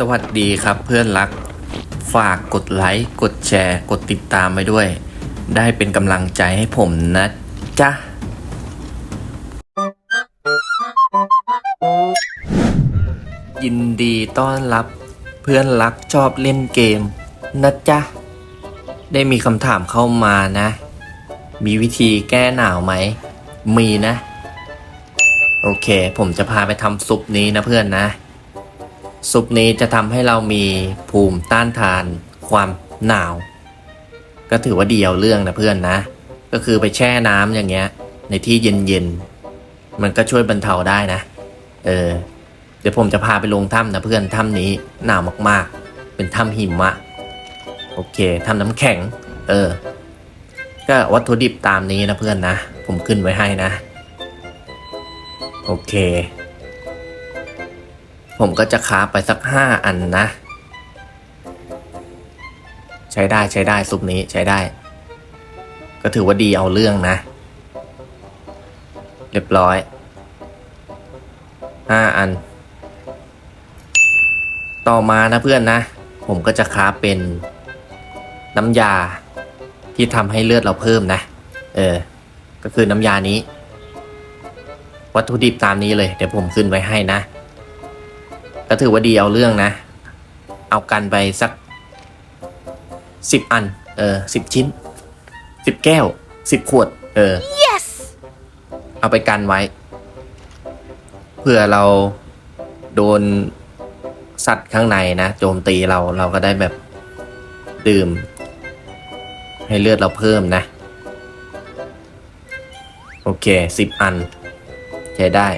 สวัสดีครับเพื่อนรัก ฝากกดไลค์กดแชร์ กดติดตามไปด้วย ได้เป็นกำลังใจให้ผมนะจ๊ะยินดีต้อนรับ เพื่อนรักชอบเล่นเกมนะจ๊ะได้มีคำถามเข้ามานะ มีวิธีแก้หนาวไหม มีนะ โอเค ผมจะพาไปทำซุปนี้นะเพื่อนนะ ซุปนี้จะทำให้เรามีภูมิต้านทานความหนาว ก็ถือว่าเดีเอาเรื่องนะเพื่อนนะ ก็คือไปแช่น้ำอย่างเงี้ย ในที่เย็นๆ มันก็ช่วยบรรเทาได้นะ เออ เดี๋ยวผมจะพาไปลงถ้ำนะเพื่อนถ้ำนี้หนาวมากๆ เป็นถ้ำหิมะ โอเคถ้ำน้ำแข็ง เออ ก็วัตถุดิบตามนี้นะเพื่อนนะ ผมขึ้นไว้ให้นะ โอเค ผมก็จะคาไปสักห้าอันนะ ใช้ได้ใช้ได้ซุปนี้ใช้ได้ ก็ถือว่าดีเอาเรื่องนะ เรียบร้อยห้าอัน ต่อมานะเพื่อนนะ ผมก็จะคาเป็นน้ำยาที่ทำให้เลือดเราเพิ่มนะ เออ ก็คือน้ำยานี้ วัตถุดิบตามนี้เลย เดี๋ยวผมขึ้นไว้ให้นะ ก็ถือว่าดีเอาเรื่องนะ เอากันไปสักสิบอัน เออสิบชิ้นสิบแก้วสิบขวด เออ Yes! เอาไปกันไว้ เพื่อเราโดนสัตว์ข้างในนะ โจมตีเราเราก็ได้แบบดื่ม ให้เลือดเราเพิ่มนะ โอเคสิบอัน ใช้ได้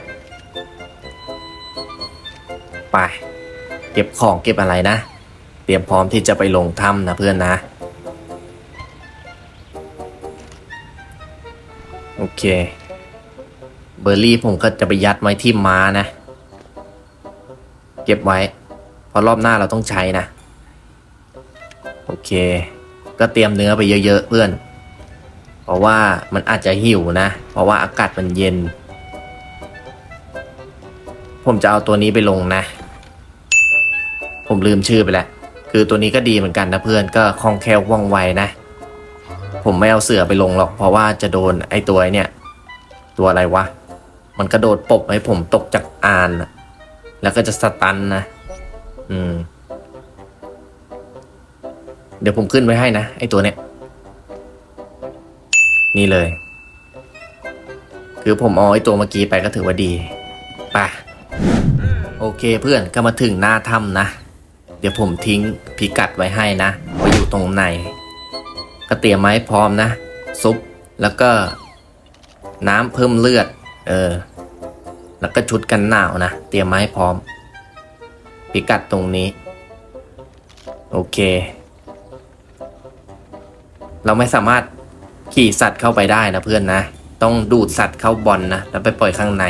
ไป เก็บของเก็บอะไรนะ เตรียมพร้อมที่จะไปลงถ้ำนะเพื่อนนะ โอเค เบอร์รี่ผมก็จะไปยัดไว้ที่ม้านะ เก็บไว้ เพราะรอบหน้าเราต้องใช้นะ โอเค ก็เตรียมเนื้อไปเยอะๆเพื่อน เพราะว่ามันอาจจะหิวนะ เพราะว่าอากาศมันเย็นผมจะเอาตัวนี้ไปลงนะ ผมลืมชื่อไปแล้ว คือตัวนี้ก็ดีเหมือนกันนะเพื่อนก็คล่องแคล่วว่องไวนะ ผมไม่เอาเสือไปลงหรอก เพราะว่าจะโดนไอ้ตัวเนี่ย ตัวอะไรวะ มันกระโดดปบให้ผมตกจากอาน แล้วก็จะสตันนะ อืม เดี๋ยวผมขึ้นไว้ให้นะ ไอ้ตัวเนี้ย นี่เลย คือผมเอาไอ้ตัวเมื่อกี้ไปก็ถือว่าดี ไปโอเคเพื่อนก็มาถึงหน้าถ้ำนะ เดี๋ยวผมทิ้งพิกัดไว้ให้นะว่าอยู่ตรงไหนก็เตรียมไม้พร้อมนะ ซุปแล้วก็น้ำเพิ่มเลือด เออ แล้วก็ชุดกันหนาวนะ เตรียมไม้พร้อม พิกัดตรงนี้ โอเค เราไม่สามารถขี่สัตว์เข้าไปได้นะเพื่อนนะ ต้องดูดสัตว์เข้าบอลนะแล้วไปปล่อยข้างใน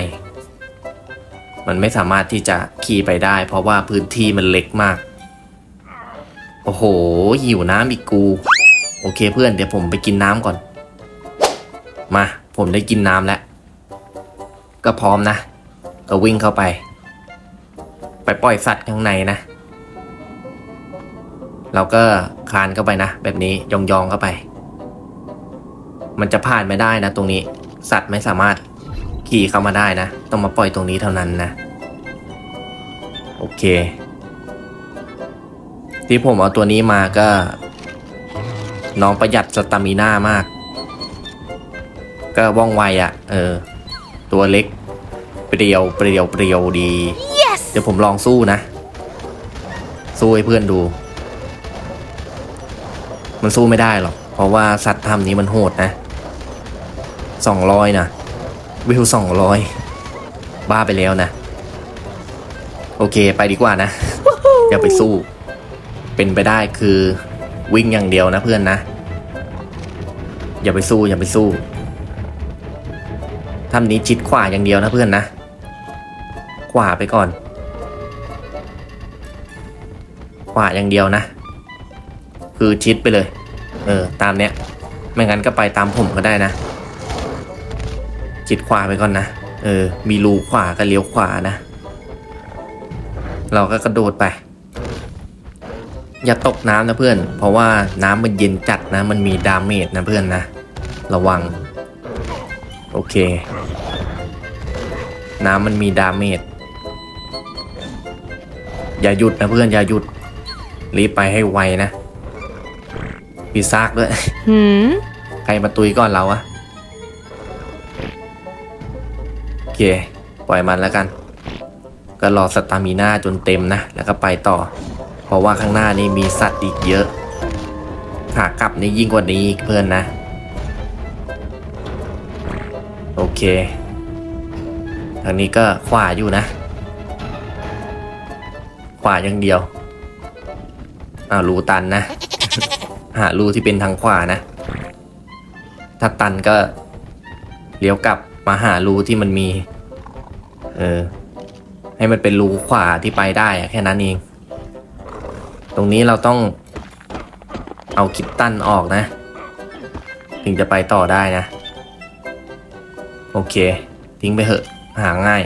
มันไม่สามารถที่จะขี่ไปได้ เพราะว่าพื้นที่มันเล็กมาก โอ้โห หิวน้ำอีกกู โอเคเพื่อนเดี๋ยวผมไปกินน้ำก่อน มา ผมได้กินน้ำแล้ว ก็พร้อมนะ ก็วิ่งเข้าไป ไปปล่อยสัตว์ข้างในนะ เราก็คลานเข้าไปนะ แบบนี้ยองๆเข้าไป มันจะผ่านไม่ได้นะ ตรงนี้ สัตว์ไม่สามารถขี่เข้ามาได้นะ ต้องมาปล่อยตรงนี้เท่านั้นนะ โอเค ที่ผมเอาตัวนี้มาก็ น้องประหยัดสตามิน่ามาก ก็ว่องไวอะ่ะ เออ ตัวเล็ก เปรียวเปรียวเปรียวดี Yes! เดี๋ยวผมลองสู้นะ สู้ให้เพื่อนดู มันสู้ไม่ได้หรอก เพราะว่าสัตว์ถ้ำนี้มันโหดนะสองร้อยนะวิวสองร้อยบ้าไปแล้วนะ โอเคไปดีกว่านะ อย่าไปสู้ เป็นไปได้คือวิ่งอย่างเดียวนะเพื่อนนะ อย่าไปสู้อย่าไปสู้ทำนี้ชิดขวาอย่างเดียวนะเพื่อนนะ ขวาไปก่อน ขวาอย่างเดียวนะ คือชิดไปเลย เออ ตามเนี้ย ไม่งั้นก็ไปตามผมก็ได้นะ ชิดขวาไปก่อนนะ เออ มีรูขวาก็เลี้ยวขวานะ เราก็กระโดดไป อย่าตกน้ำนะเพื่อน เพราะว่าน้ำมันเย็นจัดนะ มันมีดาเมจนะเพื่อนนะ ระวัง โอเค น้ำมันมีดาเมจ อย่าหยุดนะเพื่อน อย่าหยุด รีบไปให้ไวนะปีซากด้วยหืมใครมาตุยก่อนเราอะโอเค ปล่อยมันแล้วกัน ก็รอสตามิน่าจนเต็มนะ แล้วก็ไปต่อ เพราะว่าข้างหน้านี่มีสัตว์อีกเยอะขากลับนี่ยิ่งกว่านี้อีกเพื่อนนะ โอเค ทางนี้ก็ขวาอยู่นะ ขวาอย่างเดียวอ้ารูตันนะ หารูที่เป็นทางขวานะ ถ้าตันก็เลี้ยวกลับมาหารูที่มันมี เออ ให้มันเป็นรูขวาที่ไปได้แค่นั้นเอง ตรงนี้เราต้องเอาคิดตันออกนะ ถึงจะไปต่อได้นะ โอเค ทิ้งไปเหอะ หาง่าย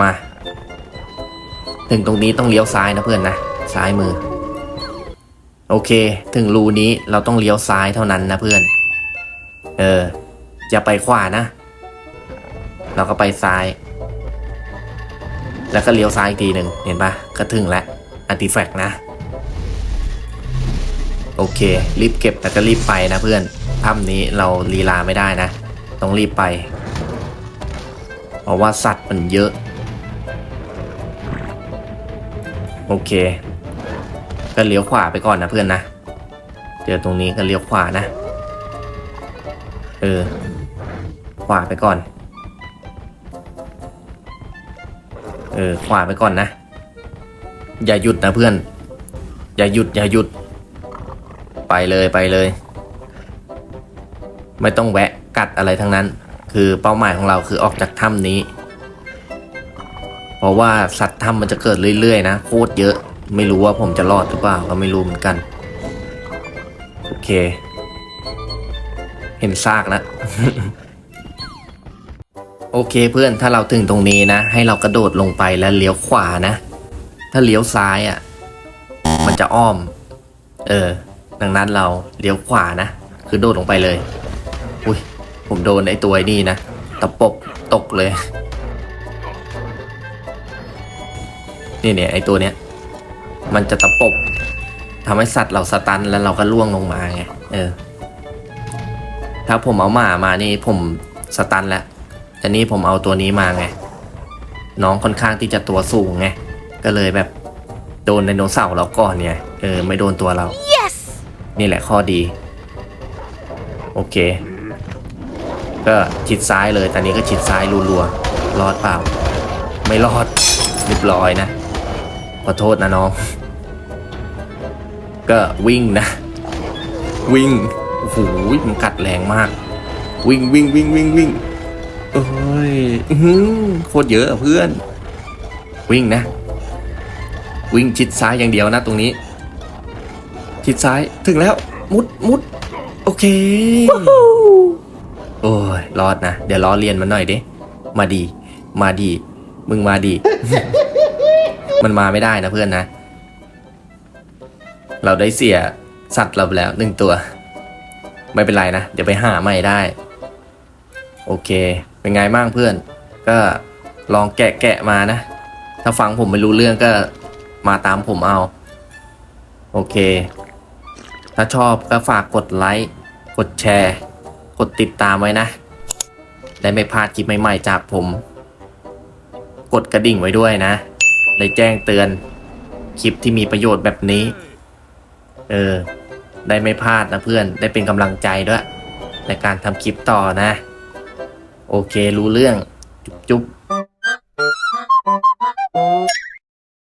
มา ถึงตรงนี้ต้องเลี้ยวซ้ายนะเพื่อนนะ ซ้ายมือ โอเค ถึงรูนี้เราต้องเลี้ยวซ้ายเท่านั้นนะเพื่อน เอออย่าไปขวานะ เราก็ไปซ้าย แล้วก็เลี้ยวซ้ายอีกทีหนึ่งเห็นปะก็ถึงแล้ว อันติแฟกนะ โอเค รีบเก็บแล้วก็รีบไปนะเพื่อนถ้ำนี้เราลีลาไม่ได้นะ ต้องรีบไป เพราะว่าสัตว์มันเยอะ โอเค ก็เลี้ยวขวาไปก่อนนะเพื่อนนะ เจอตรงนี้ก็เลี้ยวขวานะ เออ ขวาไปก่อน เออ ขวาไปก่อนนะ อย่าหยุดนะเพื่อน อย่าหยุดอย่าหยุด ไปเลยไปเลย ไม่ต้องแวะกัดอะไรทั้งนั้น คือเป้าหมายของเราคือออกจากถ้ำนี้ เพราะว่าสัตว์ถ้ำมันจะเกิดเรื่อยๆนะโคตรเยอะ ไม่รู้ว่าผมจะรอดหรือเปล่าก็ไม่รู้เหมือนกัน โอเค เห็นซากแล้วโอเคเพื่อนถ้าเราถึงตรงนี้นะ ให้เรากระโดดลงไปแล้วเลี้ยวขวานะ ถ้าเลี้ยวซ้ายอะ่ะ มันจะอ้อม เออ ดังนั้นเราเลี้ยวขวานะ คือโดดลงไปเลย อุ้ย ผมโดนไอ้ตัวนี่นะ ตะปบตกเลย นี่เนี่ยไอ้ตัวเนี้ย มันจะตะปบทำให้สัตว์เราสตันแล้วเราก็ล่วงลงมาไง เออ ถ้าผมเอาหมามานี่ผมสตันแล้วแต่นี่ผมเอาตัวนี้มาไง น้องค่อนข้างที่จะตัวสูงไง ก็เลยแบบโดนไดโนเสาร์เราก่อนไงเออ ไม่โดนตัวเรา yes นี่แหละข้อดี โอเค ก็ชิดซ้ายเลย ตอนนี้ก็ชิดซ้ายรัวๆ รอดเปล่า ไม่รอดเรียบร้อยนะ ขอโทษนะน้อง ก็วิ่งนะ วิ่ง โอ้โห มันกัดแรงมาก วิ่งวิ่งวิ่งวิ่งวิ่งโอ้ยอื้อหือโคตรเยอะอะเพื่อน วิ่งนะ วิ่งชิดซ้ายอย่างเดียวนะตรงนี้ ชิดซ้ายถึงแล้วมุดมุดโอเค โอ้ยรอดนะ เดี๋ยวล้อเลียนมันหน่อยดิ มาดี มาดี มึงมาดี มันมาไม่ได้นะเพื่อนนะ เราได้เสียสัตว์เราไปแล้วหนึ่งตัว ไม่เป็นไรนะ เดี๋ยวไปหาใหม่ได้ โอเค เป็นไงบ้างเพื่อน ก็ลองแกะแกะมานะ ถ้าฟังผมไม่รู้เรื่องก็ มาตามผมเอา โอเค ถ้าชอบก็ฝากกดไลค์กดแชร์ กดติดตามไว้นะ ได้ไม่พลาดคลิปใหม่ๆจากผม กดกระดิ่งไว้ด้วยนะ ได้แจ้งเตือน คลิปที่มีประโยชน์แบบนี้ เออ ได้ไม่พลาดนะเพื่อนได้เป็นกำลังใจด้วย ในการทำคลิปต่อนะ โอเครู้เรื่อง จุ๊บจุ๊บ